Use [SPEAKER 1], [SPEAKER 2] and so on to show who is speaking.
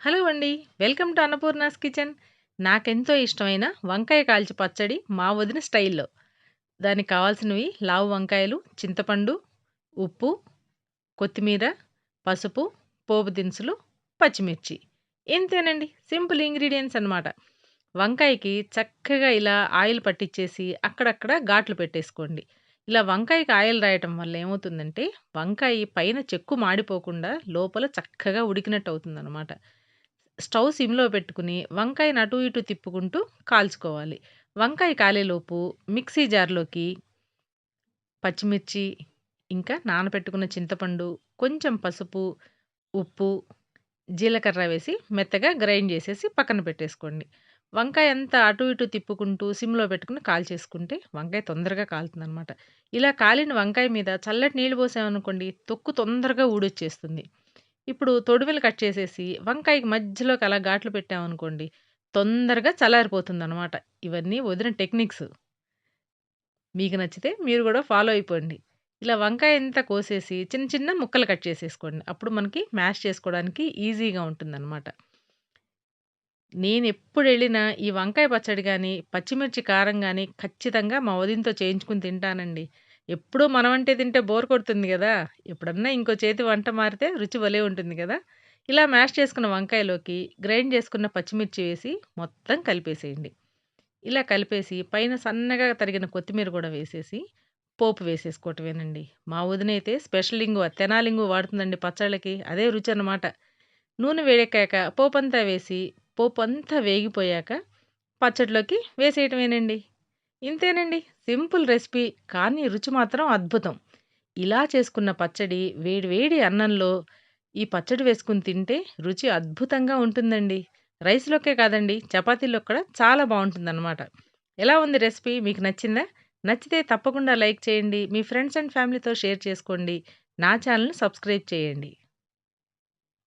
[SPEAKER 1] Hello అండి. Welcome to Annapurna's kitchen. నాకెంతో ఇష్టమైన వంకాయ కాల్చి పచ్చడి మా వదిన స్టైల్‌లో. దానికి కావాల్సినవి లావు వంకాయలు, చింతపండు, ఉప్పు, కొత్తిమీర, పసుపు, పోపు దినుసులు, పచ్చిమిర్చి. ఇంతేనండి. సింపుల్ ఇంగ్రీడియంట్స్ అన్నమాట. వంకాయకి చక్కగా ఇలా ఆయిల్ పట్టించేసి అక్కడక్కడ ఘాట్లు పెట్టేసుకోండి. ఇలా వంకాయకి ఆయిల్ రాయటం వల్ల ఏమవుతుందంటే వంకాయ పైన చెక్కు మాడిపోకుండా లోపల చక్కగా ఉడికినట్టు అవుతుందన్నమాట స్టవ్ సిమ్‌లో పెట్టుకుని వంకాయని అటు ఇటు తిప్పుకుంటూ కాల్చుకోవాలి. వంకాయ కాలేలోపు మిక్సీ జార్‌లోకి పచ్చిమిర్చి, ఇంకా నానబెట్టుకున్న చింతపండు, కొంచెం పసుపు, ఉప్పు, జీలకర్ర వేసి మెత్తగా గ్రైండ్ చేసేసి పక్కన పెట్టేసుకోండి. వంకాయ అంతా అటు ఇటు తిప్పుకుంటూ సిమ్‌లో పెట్టుకుని కాల్చేసుకుంటే వంకాయ తొందరగా కాలుతుంది అనమాట ఇలా కాలిన వంకాయ మీద చల్లటి నీళ్ళు పోసామనుకోండి తొక్కు తొందరగా ఊడొచ్చేస్తుంది. ఇప్పుడు తొడిమెలు కట్ చేసేసి వంకాయకి మధ్యలోకి అలా ఘాట్లు పెట్టామనుకోండి తొందరగా చల్లారిపోతుందనమాట. ఇవన్నీ వదిన టెక్నిక్స్. మీకు నచ్చితే మీరు కూడా ఫాలో అయిపోండి. ఇలా వంకాయ అంతా కోసేసి చిన్న చిన్న ముక్కలు కట్ చేసేసుకోండి. అప్పుడు మనకి మ్యాష్ చేసుకోవడానికి ఈజీగా ఉంటుందనమాట. నేనెప్పుడెళ్ళినా ఈ వంకాయ పచ్చడి కానీ పచ్చిమిర్చి కారం కానీ ఖచ్చితంగా మా వదినతో చేయించుకొని తింటానండి. ఎప్పుడూ మన వంటే తింటే బోర్ కొడుతుంది కదా ఎప్పుడన్నా ఇంకో చేతి వంట మారితే రుచి భలే ఉంటుంది కదా ఇలా మ్యాష్ చేసుకున్న వంకాయలోకి గ్రైండ్ చేసుకున్న పచ్చిమిర్చి వేసి మొత్తం కలిపేసేయండి. ఇలా కలిపేసి పైన సన్నగా తరిగిన కొత్తిమీర కూడా వేసేసి పోపు వేసేసుకోవటమేనండి. మా వదినైతే స్పెషల్ ఇంగు తెనాలింగు వాడుతుందండి పచ్చళ్ళకి. అదే రుచి అన్నమాట నూనె వేడెక్కాక అంతా వేసి పోపు అంతా వేగిపోయాక పచ్చడిలోకి వేసేయటమేనండి. ఇంతేనండి. సింపుల్ రెసిపీ కానీ రుచి మాత్రం అద్భుతం. ఇలా చేసుకున్న పచ్చడి వేడి వేడి అన్నంలో ఈ పచ్చడి వేసుకుని తింటే రుచి అద్భుతంగా ఉంటుందండి. రైస్‌లోకే కాదండి చపాతీలో కూడా చాలా బాగుంటుందన్నమాట ఎలా ఉంది రెసిపీ? మీకు నచ్చిందా? నచ్చితే తప్పకుండా లైక్ చేయండి. మీ ఫ్రెండ్స్ అండ్ ఫ్యామిలీతో షేర్ చేసుకోండి. నా ఛానెల్‌ని సబ్స్క్రైబ్ చేయండి.